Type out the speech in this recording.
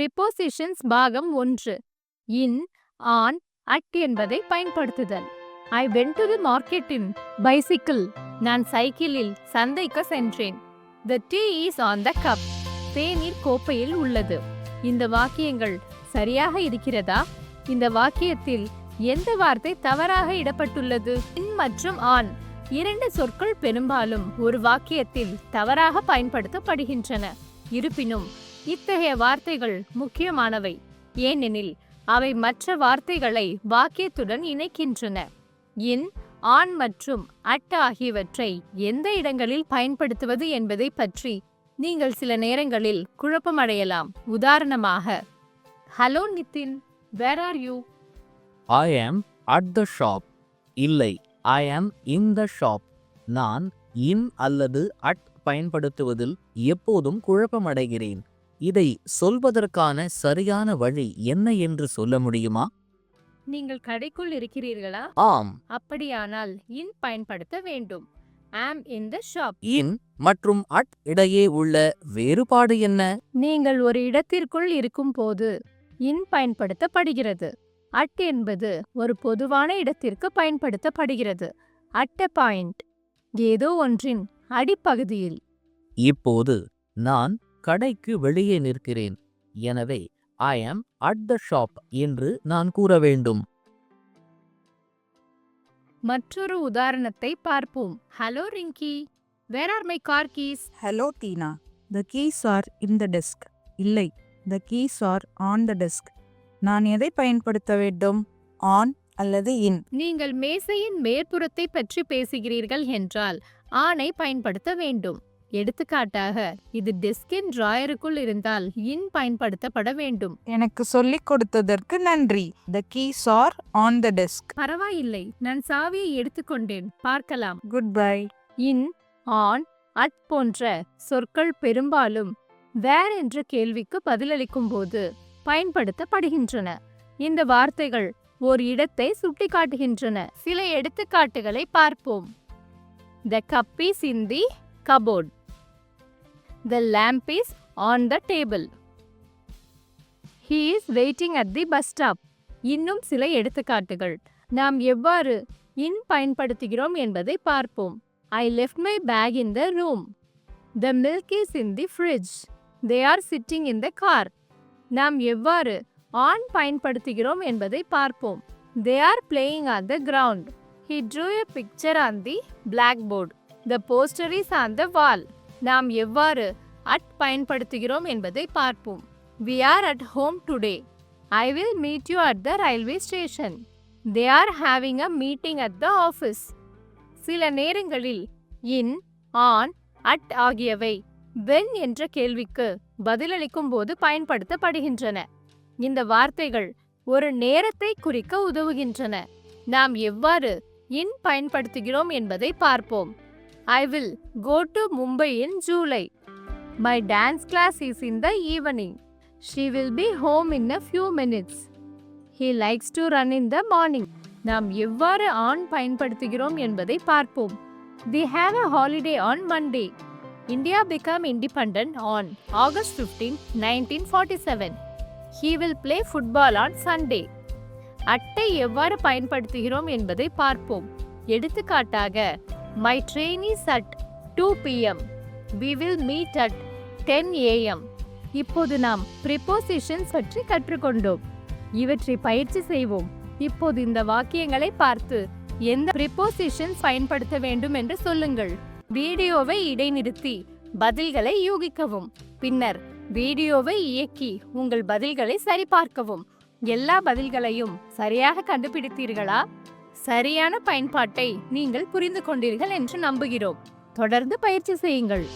Prepositions பாகம் ஒன்று. இன் on at என்பதை பயன்படுத்துதல். I went to the market in bicycle. நான் சைக்கிளில் சந்தைக்கு சென்றேன். The tea is on the cup. தேநீர் கோப்பையில் உள்ளது. இந்த வாக்கியங்கள் சரியாக இருக்கிறதா? இந்த வாக்கியத்தில் எந்த வார்த்தை தவறாக இடப்பட்டுள்ளது? இன் மற்றும் ஆன் இரண்டு சொற்கள் பெரும்பாலும் ஒரு வாக்கியத்தில் தவறாக பயன்படுத்தப்படுகின்றன. இருப்பினும் இத்தகைய வார்த்தைகள் முக்கியமானவை. ஏனெனில் அவை மற்ற வார்த்தைகளை வாக்கியத்துடன் இணைக்கின்றன. இன் ஆண் மற்றும் அட் ஆகியவற்றை எந்த இடங்களில் பயன்படுத்துவது என்பதை பற்றி நீங்கள் சில நேரங்களில் குழப்பமடையலாம். உதாரணமாக hello Nitin where are you I am at the shop இல்லை ஐ ஆம் இன் த ஷாப் நான் இன் அல்லது அட் பயன்படுத்துவதில் எப்போதும் குழப்பமடைகிறேன். இதை சொல்வதற்கான சரியான வழி என்ன என்று சொல்ல முடியுமா? நீங்கள் கடைக்குள் இருக்கிறீர்களா? ஆம். அப்படியானால் இன் பயன்படுத்த வேண்டும். ஆம் இன் த ஷாப். இன் மற்றும் அட் இடையே உள்ள வேறுபாடு என்ன? நீங்கள் ஒரு இடத்திற்குள் இருக்கும்போது இன் பயன்படுத்தப்படுகிறது. அட் என்பது ஒரு பொதுவான இடத்திற்கு பயன்படுத்தப்படுகிறது. At point. ஏதோ ஒன்றின் அடிப்பகுதியில். இப்போது நான் கடைக்கு வெளியே நிற்கிறேன். எனவே ஐ ஆம் அட் த ஷாப் என்று நான் கூற வேண்டும். மற்றொரு உதாரணத்தை பார்ப்போம். Hello Rinky where are my car keys hello Tina the keys are in the desk இல்லை the keys are on the desk நான் எதை பயன்படுத்த வேண்டும்? ஆன் அல்லது இன் நீங்கள் மேசையின் மேற்புறத்தை பற்றி பேசுகிறீர்கள் என்றால் ஆனை பயன்படுத்த வேண்டும். எடுத்துக்காட்டாக இது டெஸ்கின் டிராயருக்குள் இருந்தால் இன் பயன்படுத்தப்பட வேண்டும். எனக்கு சொல்லிக் கொடுத்ததற்கு நன்றி. The keys are on the desk பரவாயில்லை நான் சாவியை எடுத்துக்கொண்டேன். பார்க்கலாம். Goodbye in on at போன்ற சொற்கள் பெரும்பாலும் வேர் என்ற கேள்விக்கு பதிலளிக்கும் போது பயன்படுத்தப்படுகின்றன. இந்த வார்த்தைகள் ஒரு இடத்தை சுட்டிக்காட்டுகின்றன. சில எடுத்துக்காட்டுகளை பார்ப்போம். The cup is in the cupboard the lamp is on the table he is waiting at the bus stop இன்னும் சில எடுத்துக்காட்டுகள். நாம் எவ்வாறு இன் பயன்படுத்துகிறோம் என்பதை பார்ப்போம். I left my bag in the room the milk is in the fridge they are sitting in the car நாம் எவ்வாறு ஆன் பயன்படுத்துகிறோம் என்பதை பார்ப்போம். They are playing on the ground he drew a picture on the blackboard the poster is on the wall நாம் எவ்வாறு at பயன்படுத்துகிறோம் என்பதை பார்ப்போம். We are at home today I will meet you at the railway station they are having a meeting at the office சில நேரங்களில் in on at ஆகியவை when என்ற கேள்விக்கு பதிலளிக்கும் போது பயன்படுத்தப்படுகின்றன. இந்த வார்த்தைகள் ஒரு நேரத்தை குறிக்க உதவுகின்றன. நாம் எவ்வாறு இன் பயன்படுத்துகிறோம் என்பதை பார்ப்போம். I will go to Mumbai in July my dance class is in the evening she will be home in a few minutes he likes to run in the morning நாம் எவ்வாறு ஆன் பயன்படுத்துகிறோம் என்பதை பார்ப்போம். They have a holiday on Monday India became independent on August fifteen nineteen forty seven he will play football on Sunday அட்டை எவ்வாறு பயன்படுத்துகிறோம் என்பதை பார்ப்போம். எடுத்துக்காட்டாக my train is at two PM we will meet at ten AM இப்போது நாம் prepositions பற்றி கற்றுக்கொண்டோம். இவற்றை பயிற்சி செய்வோம். இப்போது இந்த வாக்கியங்களை பார்த்து எந்த ப்ரிப்போசிஷன்ஸ் பயன்படுத்த வேண்டும் என்று சொல்லுங்கள். வீடியோவை இடைநிறுத்தி பதில்களை யூகிக்கவும். பின்னர் வீடியோவை இயக்கி உங்கள் பதில்களை சரிபார்க்கவும். எல்லா பதில்களையும் சரியாக கண்டுபிடித்தீர்களா? சரியான பயன்பாட்டை நீங்கள் புரிந்து கொண்டீர்கள் என்று நம்புகிறோம். தொடர்ந்து பயிற்சி செய்யுங்கள்.